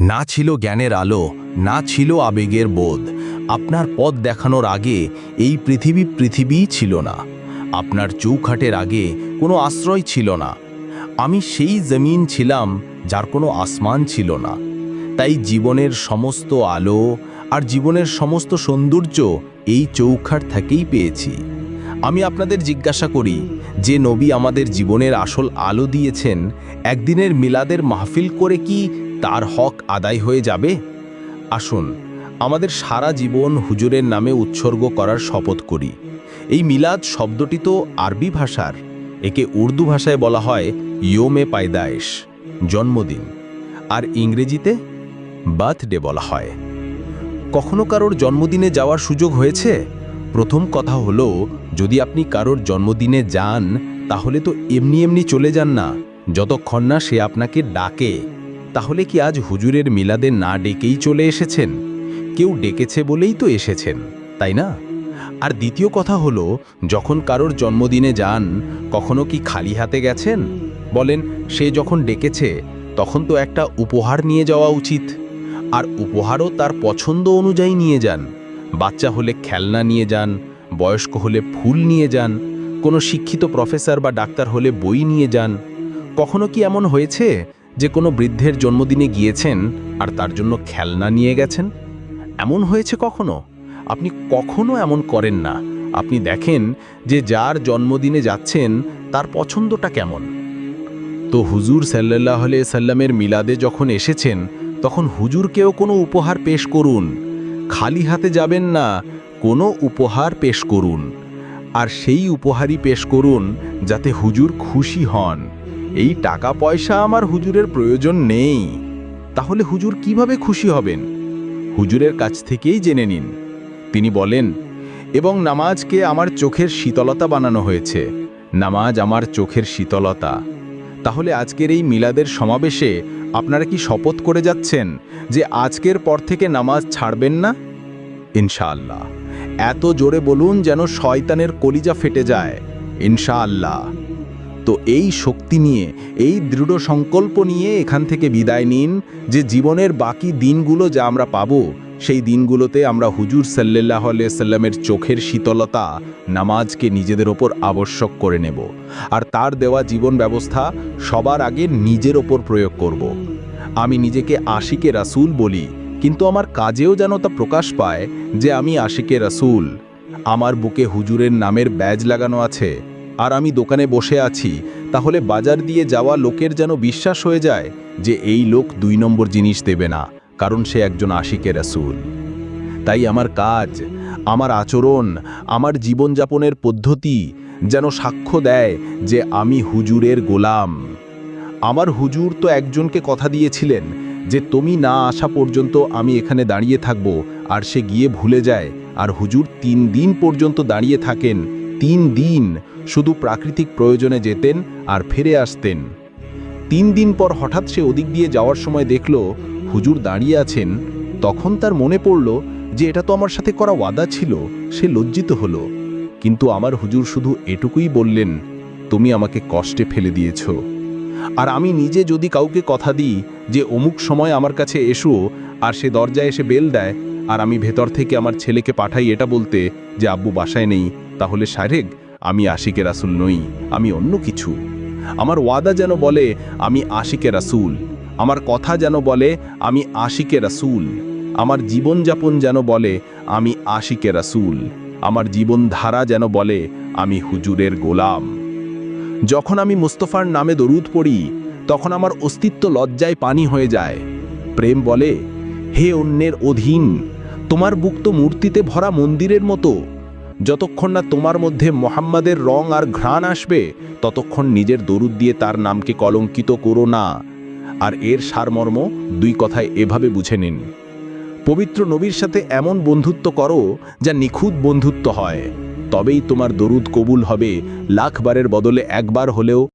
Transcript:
না ছিল জ্ঞানের আলো, না ছিল আবেগের বোধ। আপনার পথ দেখানোর আগে এই পৃথিবী পৃথিবীই ছিল না। আপনার চৌখাটের আগে কোনো আশ্রয় ছিল না। আমি সেই জমিন ছিলাম যার কোনো আসমান ছিল না। তাই জীবনের সমস্ত আলো আর জীবনের সমস্ত সৌন্দর্য এই চৌখাট থেকেই পেয়েছি। আমি আপনাদের জিজ্ঞাসা করি, যে নবী আমাদের জীবনের আসল আলো দিয়েছেন, একদিনের মিলাদের মাহফিল করে কি তার হক আদায় হয়ে যাবে? আসুন, আমাদের সারা জীবন হুজুরের নামে উৎসর্গ করার শপথ করি। এই মিলাদ শব্দটি তো আরবি ভাষার। একে উর্দু ভাষায় বলা হয় ইয়োমে পায়দায়েশ, জন্মদিন। আর ইংরেজিতে বার্থডে বলা হয়। কখনো কারোর জন্মদিনে যাওয়ার সুযোগ হয়েছে? প্রথম কথা হলো, যদি আপনি কারোর জন্মদিনে যান, তাহলে তো এমনি এমনি চলে যান না। যতক্ষণ না সে আপনাকে ডাকে। তাহলে কি আজ হুজুরের মিলাদে না ডেকেই চলে এসেছেন? কেউ ডেকেছে বলেই তো এসেছেন, তাই না? আর দ্বিতীয় কথা হলো, যখন কারোর জন্মদিনে যান, কখনো কি খালি হাতে গেছেন? বলেন, সে যখন ডেকেছে, তখন তো একটা উপহার নিয়ে যাওয়া উচিত। আর উপহারও তার পছন্দ অনুযায়ী নিয়ে যান। বাচ্চা হলে খেলনা নিয়ে যান, বয়স্ক হলে ফুল নিয়ে যান, কোনো শিক্ষিত প্রফেসর বা ডাক্তার হলে বই নিয়ে যান। কখনো কি এমন হয়েছে? যে কোনো বৃদ্ধের জন্মদিনে গিয়েছেন আর তার জন্য খেলনা নিয়ে গেছেন? এমন হয়েছে কখনো? আপনি কখনো এমন করেন না। আপনি দেখেন যে যার জন্মদিনে যাচ্ছেন, তার পছন্দটা কেমন। তো হুজুর সাল্লাহ সাল্লামের মিলাদে যখন এসেছেন, তখন হুজুরকেও কোনো উপহার পেশ করুন। খালি হাতে যাবেন না, কোনো উপহার পেশ করুন। আর সেই উপহারই পেশ করুন যাতে হুজুর খুশি হন। এই টাকা পয়সা আমার হুজুরের প্রয়োজন নেই। তাহলে হুজুর কীভাবে খুশি হবেন? হুজুরের কাছ থেকেই জেনে নিন। তিনি বলেন, এবং নামাজকে আমার চোখের শীতলতা বানানো হয়েছে। নামাজ আমার চোখের শীতলতা। তাহলে আজকের এই মিলাদের সমাবেশে আপনারা কি শপথ করে যাচ্ছেন যে আজকের পর থেকে নামাজ ছাড়বেন না? ইনশাআল্লাহ। এত জোরে বলুন যেন শয়তানের কলিজা ফেটে যায়। ইনশাআল্লাহ। তো এই শক্তি নিয়ে, এই দৃঢ় সংকল্প নিয়ে এখান থেকে বিদায় নিন যে জীবনের বাকি দিনগুলো যা আমরা পাবো, সেই দিনগুলোতে আমরা হুজুর সাল্লাহ সাল্লামের চোখের শীতলতা নামাজকে নিজেদের ওপর আবশ্যক করে নেব আর তার দেওয়া জীবন ব্যবস্থা সবার আগে নিজের ওপর প্রয়োগ করব। আমি নিজেকে আশিকে রাসূল বলি, কিন্তু আমার কাজেও যেন তা প্রকাশ পায় যে আমি আশিকে রাসূল আমার বুকে হুজুরের নামের ব্যাজ লাগানো আছে আর আমি দোকানে বসে আছি, তাহলে বাজার দিয়ে যাওয়া লোকের যেন বিশ্বাস হয়ে যায় যে এই লোক দুই নম্বর জিনিস দেবে না, কারণ সে একজন আশিকে রাসূল। তাই আমার কাজ, আমার আচরণ, আমার জীবনযাপনের পদ্ধতি যেন সাক্ষ্য দেয় যে আমি হুজুরের গোলাম। আমার হুজুর তো একজনকে কথা দিয়েছিলেন যে তুমি না আসা পর্যন্ত আমি এখানে দাঁড়িয়ে থাকব, আর সে গিয়ে ভুলে যায়, আর হুজুর তিন দিন পর্যন্ত দাঁড়িয়ে থাকেন তিন দিন শুধু প্রাকৃতিক প্রয়োজনে যেতেন আর ফিরে আসতেন। তিন দিন পর হঠাৎ সে ওদিক দিয়ে যাওয়ার সময় দেখল, হুজুর দাঁড়িয়ে আছেন। তখন তার মনে পড়ল যে এটা তো আমার সাথে করা ওয়াদা ছিল, সে লজ্জিত হলো। কিন্তু আমার হুজুর শুধু এটুকুই বললেন, তুমি আমাকে কষ্টে ফেলে দিয়েছ। আর আমি নিজে যদি কাউকে কথা দিই যে অমুক সময় আমার কাছে এসো আর সে দরজায় এসে বেল দেয় আর আমি ভেতর থেকে আমার ছেলেকে পাঠাই এটা বলতে যে আব্বু বাসায় নেই, তাহলে সারেগ আমি আশিকে রাসুল নই, আমি অন্য কিছু। আমার ওয়াদা যেন বলে, আমি আশিকে রাসুল। আমার কথা যেন বলে, আমি আশিকে রাসুল। আমার জীবনযাপন যেন বলে, আমি আশিকে রাসুল। আমার জীবনধারা যেন বলে, আমি হুজুরের গোলাম। যখন আমি মুস্তফার নামে দরুদ পড়ি, তখন আমার অস্তিত্ব লজ্জায় পানি হয়ে যায়। প্রেম বলে, হে অন্যের অধীন তোমার বুক তো মূর্তিতে ভরা মন্দিরের মতো। যতক্ষণ না তোমার মধ্যে মোহাম্মদের রং আর ঘ্রাণ আসবে, ততক্ষণ নিজের দরুদ দিয়ে তার নামকে কলঙ্কিত করো না। আর এর সারমর্ম দুই কথায় এভাবে বুঝে নিন। পবিত্র নবীর সাথে এমন বন্ধুত্ব করো, যা নিখুঁত বন্ধুত্ব হয়। তবেই তোমার দরুদ কবুল হবে। লাখবারের বদলে একবার হলেও